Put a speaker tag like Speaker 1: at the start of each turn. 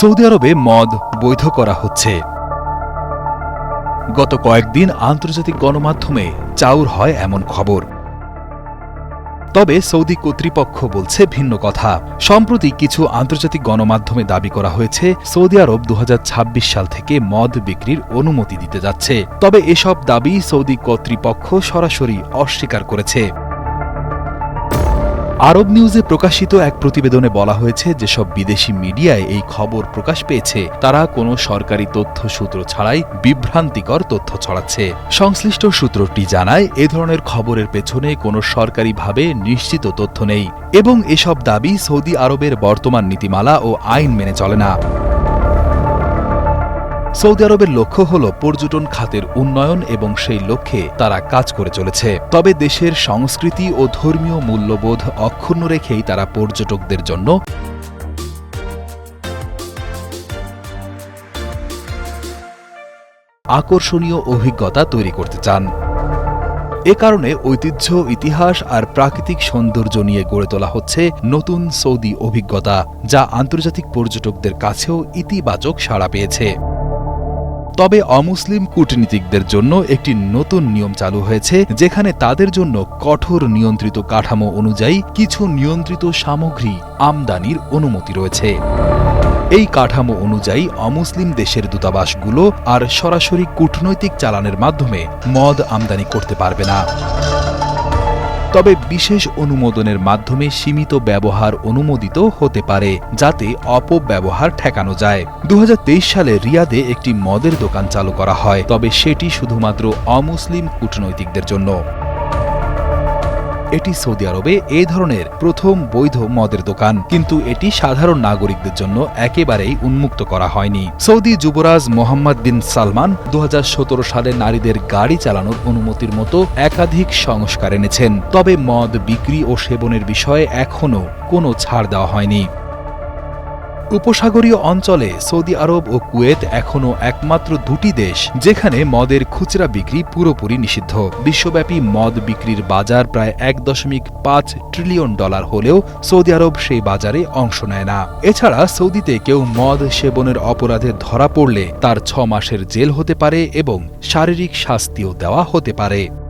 Speaker 1: Saudi আরবে মদ বৈধ করা হচ্ছে। গত কয়েকদিন আন্তর্জাতিক গণমাধ্যমে চাউর হয় এমন খবর। তবে সৌদি কর্তৃপক্ষ বলছে ভিন্ন কথা। সম্প্রতি কিছু আন্তর্জাতিক গণমাধ্যমে দাবি করা হয়েছে, সৌদি আরব দু হাজার ছাব্বিশ সাল থেকে মদ বিক্রির অনুমতি দিতে যাচ্ছে। তবে এসব দাবি সৌদি কর্তৃপক্ষ সরাসরি অস্বীকার করেছে। আরব নিউজে প্রকাশিত এক প্রতিবেদনে বলা হয়েছে, যেসব বিদেশি মিডিয়ায় এই খবর প্রকাশ পেয়েছে, তারা কোনো সরকারি তথ্য সূত্র ছাড়াই বিভ্রান্তিকর তথ্য ছড়াচ্ছে। সংশ্লিষ্ট সূত্রটি জানায়, এ ধরনের খবরের পেছনে কোনো সরকারিভাবে নিশ্চিত তথ্য নেই এবং এসব দাবি সৌদি আরবের বর্তমান নীতিমালা ও আইন মেনে চলে না। সৌদি আরবের লক্ষ্য হল পর্যটন খাতের উন্নয়ন এবং সেই লক্ষ্যে তারা কাজ করে চলেছে। তবে দেশের সংস্কৃতি ও ধর্মীয় মূল্যবোধ অক্ষুণ্ণ রেখেই তারা পর্যটকদের জন্য আকর্ষণীয় অভিজ্ঞতা তৈরি করতে চান। এ কারণে ঐতিহ্য, ইতিহাস আর প্রাকৃতিক সৌন্দর্য নিয়ে গড়ে তোলা হচ্ছে নতুন সৌদি অভিজ্ঞতা, যা আন্তর্জাতিক পর্যটকদের কাছেও ইতিবাচক সাড়া পেয়েছে। তবে অমুসলিম কূটনীতিকদের জন্য একটি নতুন নিয়ম চালু হয়েছে, যেখানে তাদের জন্য কঠোর নিয়ন্ত্রিত কাঠামো অনুযায়ী কিছু নিয়ন্ত্রিত সামগ্রী আমদানির অনুমতি রয়েছে। এই কাঠামো অনুযায়ী অমুসলিম দেশের দূতাবাসগুলো আর সরাসরি কূটনৈতিক চালানের মাধ্যমে মদ আমদানি করতে পারবে না। তবে বিশেষ অনুমোদনের মাধ্যমে সীমিত ব্যবহার অনুমোদিত হতে পারে, যাতে অপব্যবহার ঠেকানো যায়। দু হাজার তেইশ সালে রিয়াদে একটি মদের দোকান চালু করা হয়, তবে সেটি শুধুমাত্র অমুসলিম কূটনৈতিকদের জন্য। এটি সৌদি আরবে এ ধরনের প্রথম বৈধ মদের দোকান। কিন্তু এটি সাধারণ নাগরিকদের জন্য একেবারেই উন্মুক্ত করা হয়নি। সৌদি যুবরাজ মোহাম্মদ বিন সালমান দু হাজার সতেরো সালে নারীদের গাড়ি চালানোর অনুমতির মতো একাধিক সংস্কার এনেছেন। তবে মদ বিক্রি ও সেবনের বিষয়ে এখনও কোনো ছাড় দেওয়া হয়নি। উপসাগরীয় অঞ্চলে সৌদি আরব ও কুয়েত এখনও একমাত্র দুটি দেশ যেখানে মদের খুচরা বিক্রি পুরোপুরি নিষিদ্ধ। বিশ্বব্যাপী মদ বিক্রির বাজার প্রায় এক দশমিক পাঁচ ট্রিলিয়ন ডলার হলেও সৌদি আরব সেই বাজারে অংশ নেয় না। এছাড়া সৌদিতে কেউ মদ সেবনের অপরাধে ধরা পড়লে তার ছ মাসের জেল হতে পারে এবং শারীরিক শাস্তিও দেওয়া হতে পারে।